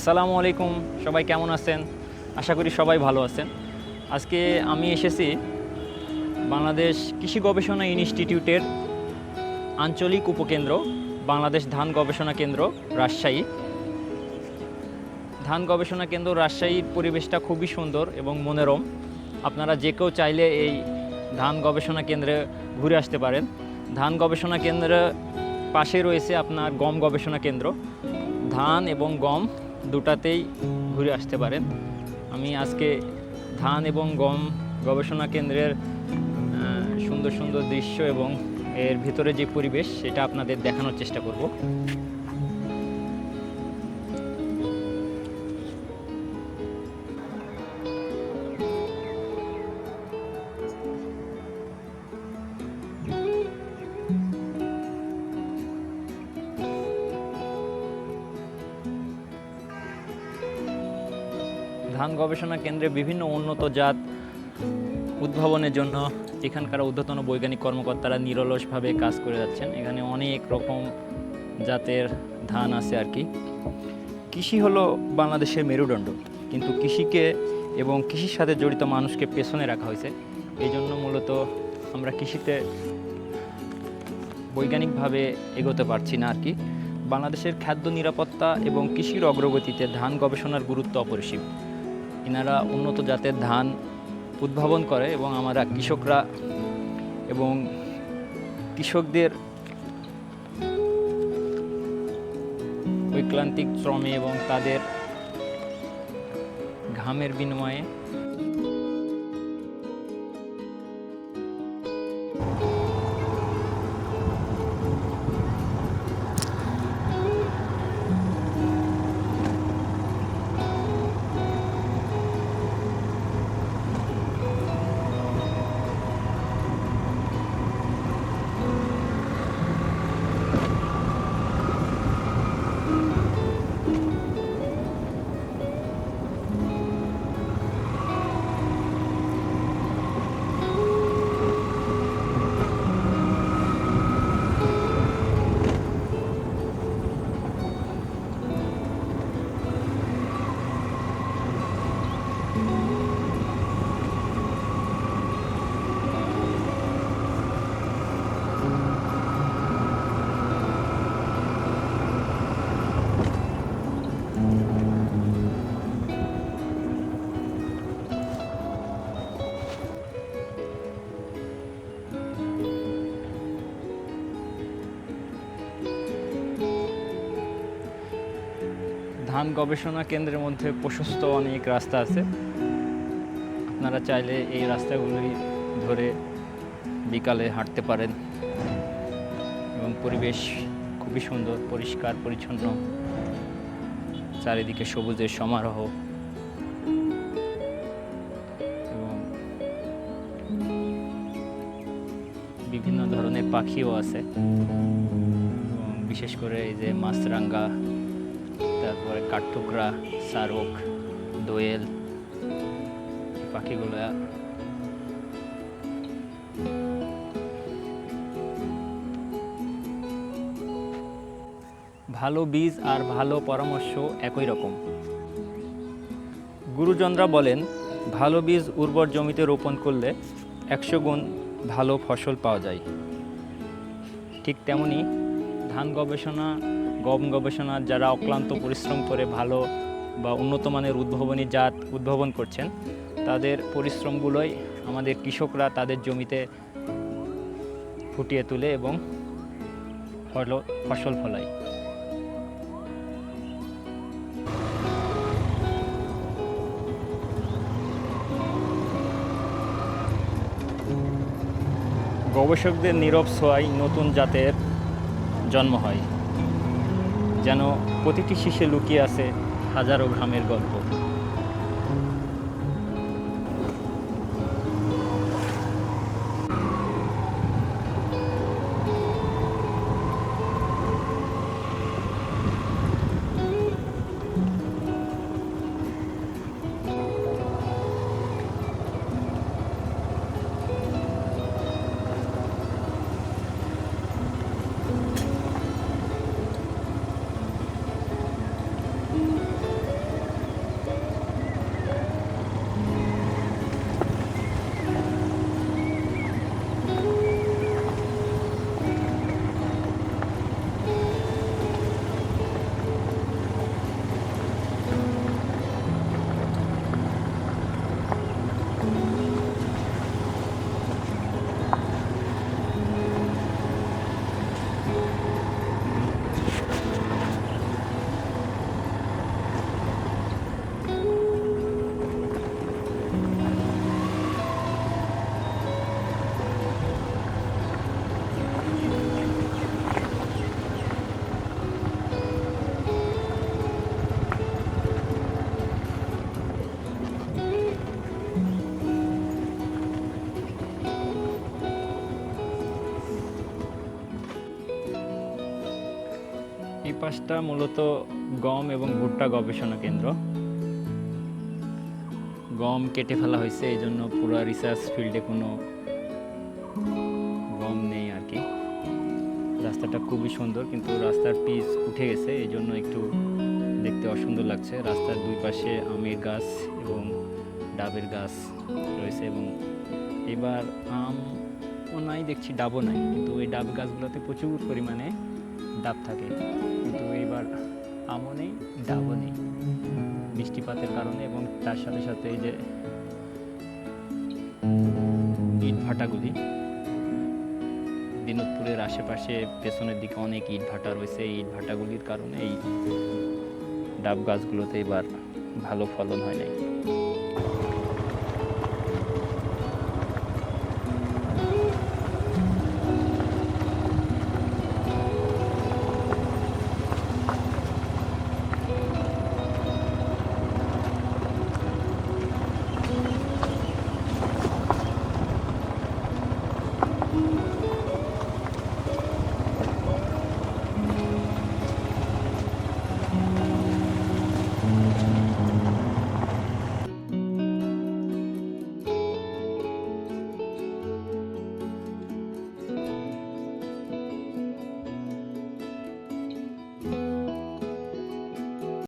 আসসালামু আলাইকুম, সবাই কেমন আছেন? আশা করি সবাই ভালো আছেন। আজকে আমি এসেছি বাংলাদেশ কৃষি গবেষণা ইনস্টিটিউটের আঞ্চলিক উপকেন্দ্র, বাংলাদেশ ধান গবেষণা কেন্দ্র, রাজশাহী। ধান গবেষণা কেন্দ্র, রাজশাহীর পরিবেশটা খুবই সুন্দর এবং মনোরম। আপনারা যে কেউ চাইলে এই ধান গবেষণা কেন্দ্রে ঘুরে আসতে পারেন। ধান গবেষণা কেন্দ্র পাশে রয়েছে আপনার গম গবেষণা কেন্দ্র। ধান এবং গম দুটাতেই ঘুরে আসতে পারেন। আমি আজকে ধান এবং গম গবেষণা কেন্দ্রের সুন্দর সুন্দর দৃশ্য এবং এর ভিতরে যে পরিবেশ, সেটা আপনাদের দেখানোর চেষ্টা করব। ধান গবেষণা কেন্দ্রে বিভিন্ন উন্নত জাত উদ্ভাবনের জন্য এখানকার ঊর্ধ্বতন বৈজ্ঞানিক কর্মকর্তারা নিরলসভাবে কাজ করে যাচ্ছেন। এখানে অনেক রকম জাতের ধান আছে আর কি। কৃষি হলো বাংলাদেশের মেরুদণ্ড। কিন্তু কৃষিকে এবং কৃষির সাথে জড়িত মানুষকে পেছনে রাখা হয়েছে। এই জন্য মূলত আমরা কৃষিতে বৈজ্ঞানিকভাবে এগোতে পারছি না আর কি। বাংলাদেশের খাদ্য নিরাপত্তা এবং কৃষির অগ্রগতিতে ধান গবেষণার গুরুত্ব অপরিসীম। এনারা উন্নত জাতের ধান উদ্ভাবন করে এবং আমরা কৃষকরা এবং কৃষকদের ঐক্লান্তিক শ্রমে এবং তাদের ঘামের বিনিময়ে ধান গবেষণা কেন্দ্রের মধ্যে প্রশস্ত অনেক রাস্তা আছে। আপনারা চাইলে এই রাস্তাগুলি ধরে বিকালে হাঁটতে পারেন। এবং পরিবেশ খুবই সুন্দর, পরিষ্কার, পরিচ্ছন্ন। চারিদিকে সবুজের সমারোহ। এবং বিভিন্ন ধরনের পাখিও আছে। বিশেষ করে এই যে মাছরাঙ্গা, তারপরে কাঠঠুকরা, সারক, দোয়েল পাখিগুলো ভালো বীজ আর ভালো পরামর্শ একই রকম। গুরুজনরা বলেন, ভালো বীজ উর্বর জমিতে রোপণ করলে একশো গুণ ভালো ফসল পাওয়া যায়। ঠিক তেমনি ধান গবেষণা, গম গবেষণা, যারা অক্লান্ত পরিশ্রম করে ভালো বা উন্নত মানের উদ্ভাবনী জাত উদ্ভাবন করছেন, তাদের পরিশ্রমগুলোই আমাদের কৃষকরা তাদের জমিতে ফুটিয়ে তোলে এবং ফল- ফসল ফলায়। গবেষকদের নীরব ছোঁয়ায় নতুন জাতের জন্ম হয়। যেন প্রতিটি শীষে লুকিয়ে আছে হাজারো ঘামের গল্প। পাশটা মূলত গম এবং ভুট্টা গবেষণা কেন্দ্র। গম কেটে ফেলা হয়েছে এই জন্য পুরো রিসার্চ ফিল্ডে কোনো গম নেই আর কি রাস্তাটা খুবই সুন্দর, কিন্তু রাস্তার পিচ উঠে গেছে এই জন্য একটু দেখতে অসুন্দর লাগছে। রাস্তার দুই পাশে আমের গাছ এবং ডাবের গাছ রয়েছে এবং এবার আম ও নাই, দেখছি ডাবও নাই, কিন্তু এই ডাব গাছগুলোতে প্রচুর পরিমাণে ডাব থাকে। কিন্তু এবার আমও নেই, ডাবও নেই। বৃষ্টিপাতের কারণে এবং তার সাথে সাথে এই যে ইট ভাটাগুলি বিনোদপুরের আশেপাশে পেছনের দিকে অনেক ইট ভাটা রয়েছে। এই ইট ভাটাগুলির কারণে এই ডাব গাছগুলোতে এবার ভালো ফলন হয় নাই।